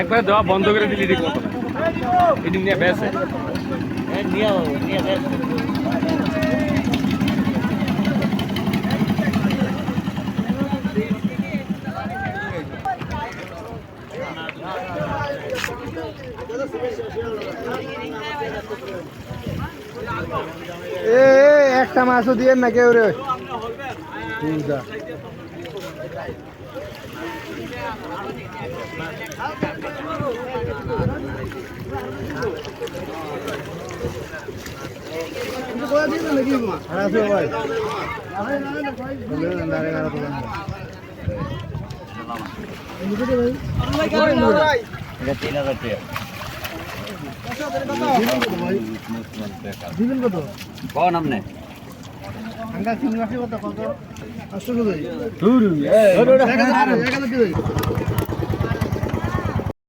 একবার দেওয়া বন্ধ করে দিলি ঠিক মতো এদিন নিয়ে এ এ, একটা মাছও দিয়ে না কেউ রে নাম তিন কত পাঁচশো কত?